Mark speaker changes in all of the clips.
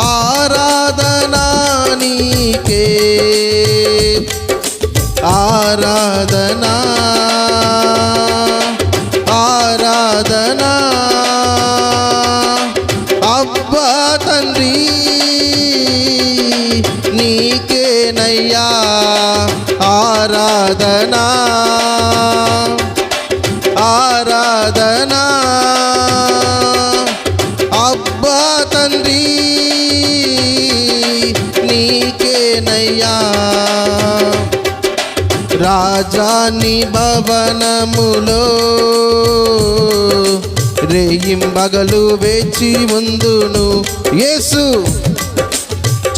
Speaker 1: ఆరాధనా నీకే ఆరాధనా ఆరాధనా అబ్బా తండ్రి నీకేనయ్యా ఆరాధనా ఆరాధనా అబ్బా తండ్రి నీకేనయ్యా రాజాని భవనములో రేయింబగలు వేచి ఉందును. యేసు!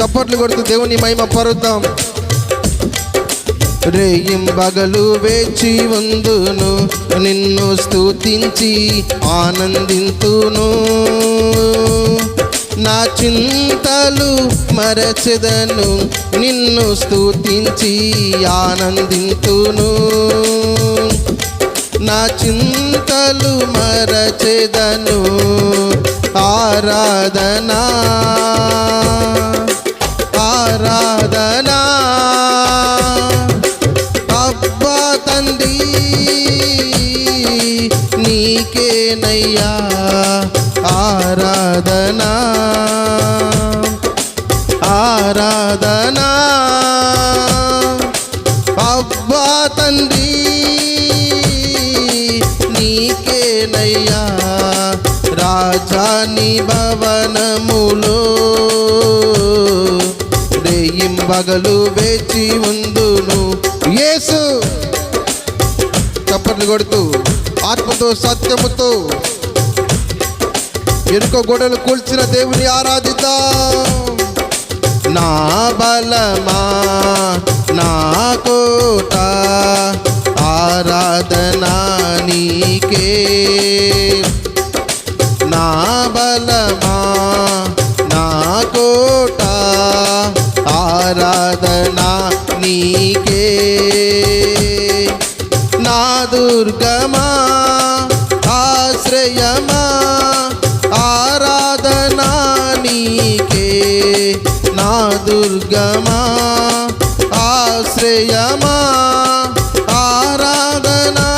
Speaker 1: చప్పట్లు కొడుతూ దేవుని మహిమ పరుద్దాం. రేయింబగలు వేచి ఉందును. నిన్ను స్తుతించి ఆనందింతును. నా చింతలు మరచెదను నిన్ను స్థుతించి ఆనందింతును. నా చింతలు మరచెదను ఆరాధనా ఆరాధనా అబ్బా తండ్రి నీకేనయ్యా. రాజాని భవనములో రేయింబగలు వేచి ఉందును యేసు చప్పట్లు కొడుతూ ఆత్మతో సత్యముతో ఎరుక గొడవలు కూల్చిన దేవుని ఆరాధిద్దాం. నా బలమా నా కోట ఆరాధనా నీకే. నా బలమా నా కోట ఆరాధనా నీకే. నా దుర్గా దుర్గమా ఆశ్రయమా ఆరాధనా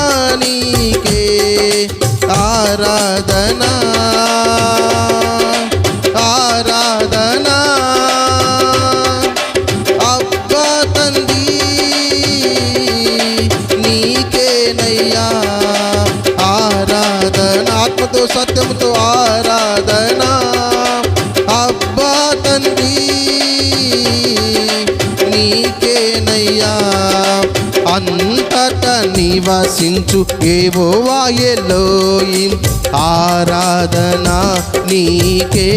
Speaker 1: నీకే ఆరాధనా ఆరాధనా. అబ్బా తండ్రి నీకేనయ్యా ఆరాధన. ఆత్మతో సత్యముతో ఆరాధన. నివసించు ఏవో వాయలోయి ఆరాధన నీకే.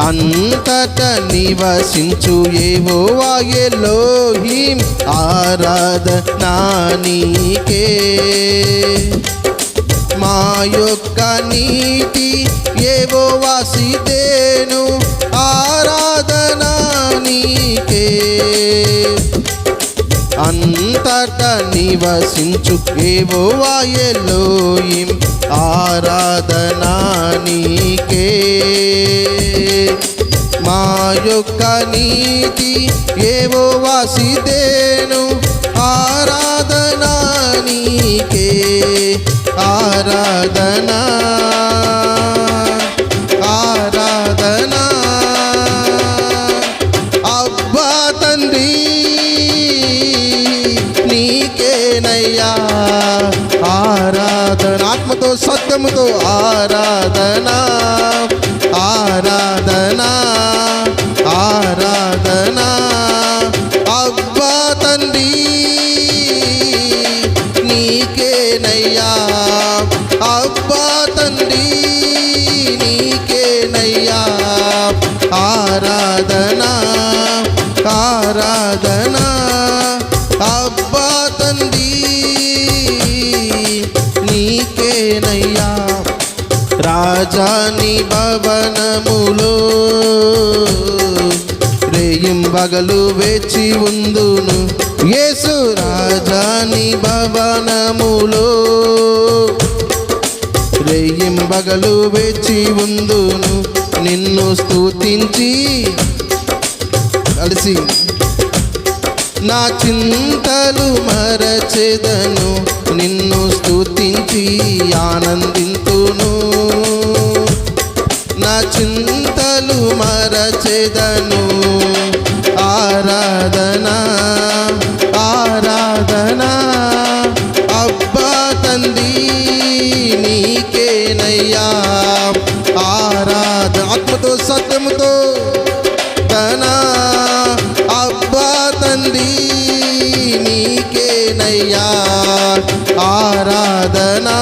Speaker 1: అంతట నివసించు ఏవో వాయలోహిం ఆరాధన నీకే. మా యొక్క నీతి ఏవో వాసిదేను నివసించు ఏవో వాయలోయిం ఆరాధనా నీకే. మా యొక్క నీతి ఏవో వాసిదేను ఆరాధనా నీకే. ఆరాధనా ఆరాధనా. ఆరాధన ఆత్మతో సత్యముతో ఆరాధనా ఆరాధనా ఆరాధనా అబ్బా తండ్రి నీకేనయ్యా అబ్బా తండ్రి నీకేనయ్యా ఆరాధనా ఆరాధనా అబ్బా రాజాని భవనములో రేయింబగలు వేచి ఉందును. యేసు రాజాని భవనములో రేయింబగలు వేచి ఉందును. నిన్ను స్తుతించి కలిసి నా చింతలు మరచెదను. నిన్ను స్తుతించి ఆనందింతును. నా చింతలు మరచెదను. ఆరాధనా ఆరాధనా అబ్బా తంది నీకేనయ్యా. ఆరాధ ఆత్మతో సత్యముతో తన. అబ్బా తంది నీకేనయ్యా. ఆరాధనా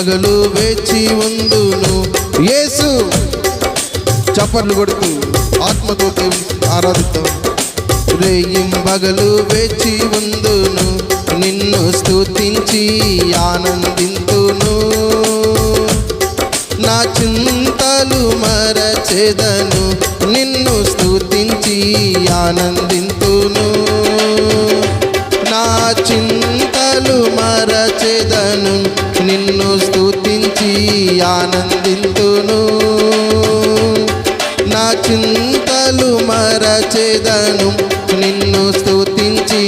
Speaker 1: పగలు వేచి ఉందును యేసు చప్పట్లు కొడుతూ ఆత్మతో దేవుని రేయిం పగలు వేచి ఉందును నిన్ను స్తుతించి ఆనందింతును. నా చింతలు మరచెదను. నిన్ను స్తుతించి ఆనందింతును. స్థుతించి ఆనందింతును. నా చింతలు మరచెదను నిన్ను స్థుతించి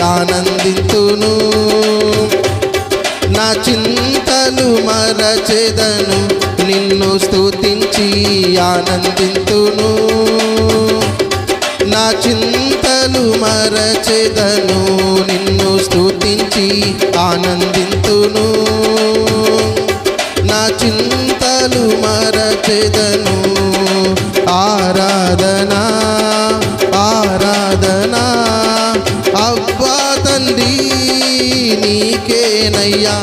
Speaker 1: ఆనందింతును. నా చింతలు మరచెదను నిన్ను స్థుతించి ఆనందింతును. నా చింతలు మరచెదను నిన్ను స్థుతించి ఆనందింతును. చింతలు మరచెదను. ఆరాధనా ఆరాధనా అబ్బా తండ్రి నీకేనయ్యా.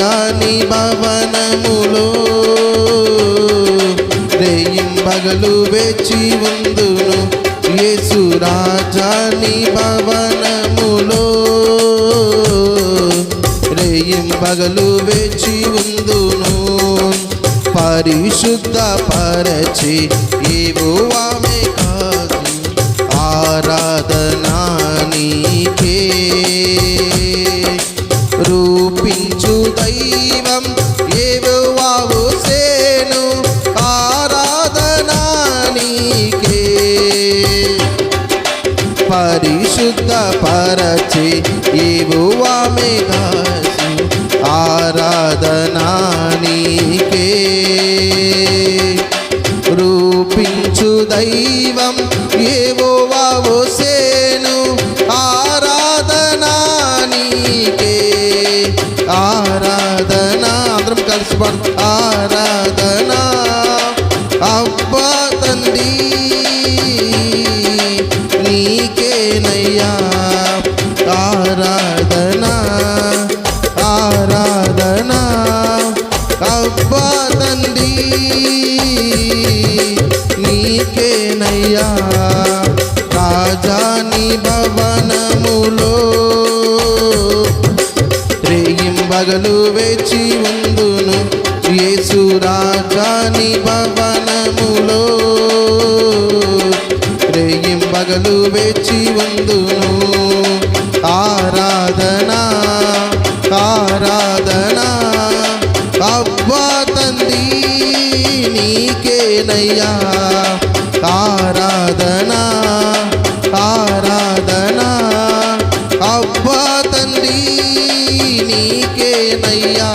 Speaker 1: రాజాని భవనములో రేయింబగలు వేచి ఉందును యేసు రాజాని భవనములో. రేయింబగలు వేచి ఉందును పరిశుద్ధ పరచి ఏవో ఆమె కాదు ఆరా దైవం ఏవో సేను ఆరాధనా నీకే. పరిశుద్ధ పరచి ఏవో దాసి దాసు. ఆరాధనా నీకే. రూపించు దైవం నీకేనయ్యా? రాజాని భవనములో రేయింబగలు వేచి ఉందును యేసు రాజాని భవనములో రేయింబగలు వేచి ఉందును ఆరాధనా ఆరాధనా అబ్బా తండ్రి నీకేనయ్యా? నీకేనయ్యా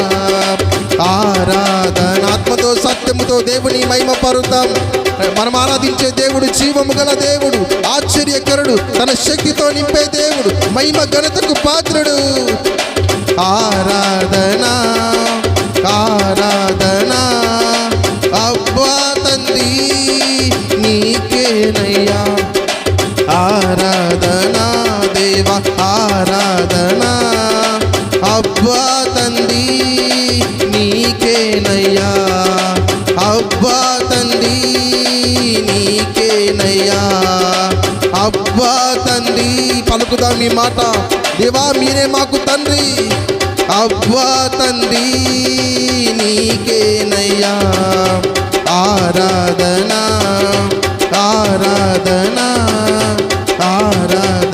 Speaker 1: ఆరాధన ఆత్మతో సత్యం దేవుని మహిమ పరుతాం మనం ఆరాధించే దేవుడు జీవము గల దేవుడు ఆశ్చర్యకరుడు తన శక్తితో నింపే దేవుడు మహిమ ఘనతకు పాత్రుడు. ఆరాధన ఆరాధన. అబ్బా తండ్రి నీకేనయ్యా. ఆరాధన దేవా అబ్బా తండ్రి పలుకుదాం మీ మాట? దేవా మీరే మాకు తండ్రి. అబ్బా తండ్రి నీకేనయ్యా. ఆరాధన ఆరాధన ఆరాధన.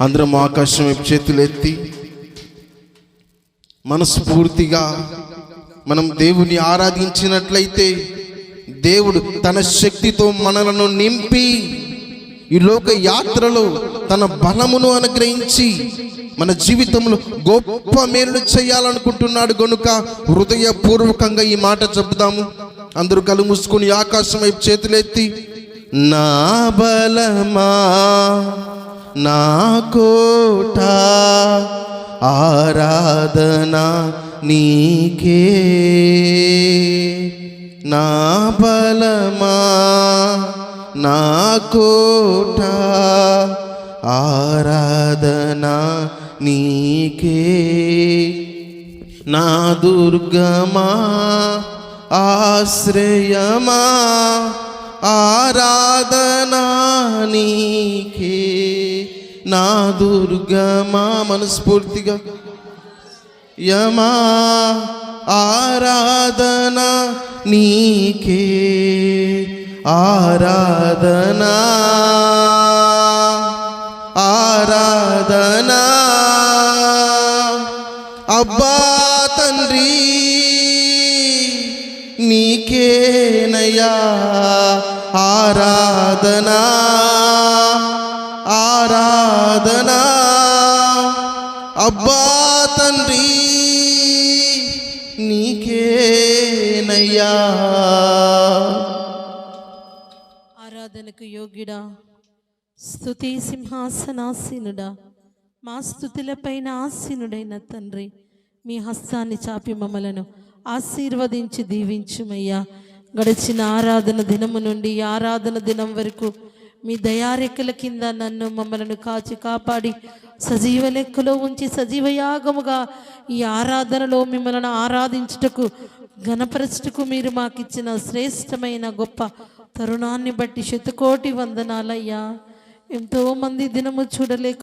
Speaker 1: అందరం ఆకాశం వైపు చేతులెత్తి మనస్ఫూర్తిగా మనం దేవుని ఆరాధించినట్లయితే దేవుడు తన శక్తితో మనలను నింపి ఈ లోక యాత్రలో తన బలమును అనుగ్రహించి మన జీవితంలో గొప్ప మేలు చేయాలనుకుంటున్నాడు గనుక హృదయపూర్వకంగా ఈ మాట చెబుదాము. అందరూ కళ్ళు మూసుకొని ఆకాశం వైపు చేతులెత్తి నా బలమా? నా కోట ఆరాధనా నీకే. నా బలమా నా కోట ఆరాధనా నీకే. నా దుర్గమా ఆశ్రయమా ఆరాధనా నీకే. నా దుర్గమా మనస్ఫూర్తిగా. యమా ఆరాధన నీకే ఆరాధన ఆరాధన. అబ్బా తండ్రి నీకేనయా ఆరాధనా. అబ్బా తండ్రి నీకేనయ్యా.
Speaker 2: ఆరాధనకు యోగ్యుడా స్తుతి సింహాసనాసీనుడా మా స్థుతులపైన ఆసీనుడైన తండ్రి మీ హస్తాన్ని చాపి మమ్మలను ఆశీర్వదించి దీవించుమయ్యా. గడిచిన ఆరాధన దినము నుండి ఆరాధన దినం వరకు మీ దయారెక్కల కింద నన్ను మమ్మలను కాచి కాపాడి సజీవ లెక్కలో ఉంచి సజీవ యాగముగా ఈ ఆరాధనలో మిమ్మల్ని ఆరాధించుటకు ఘనపరచుటకు మీరు మాకిచ్చిన శ్రేష్టమైన గొప్ప తరుణాన్ని బట్టి శతకోటి వందనాలయ్యా. ఎంతో మంది దినము చూడలేక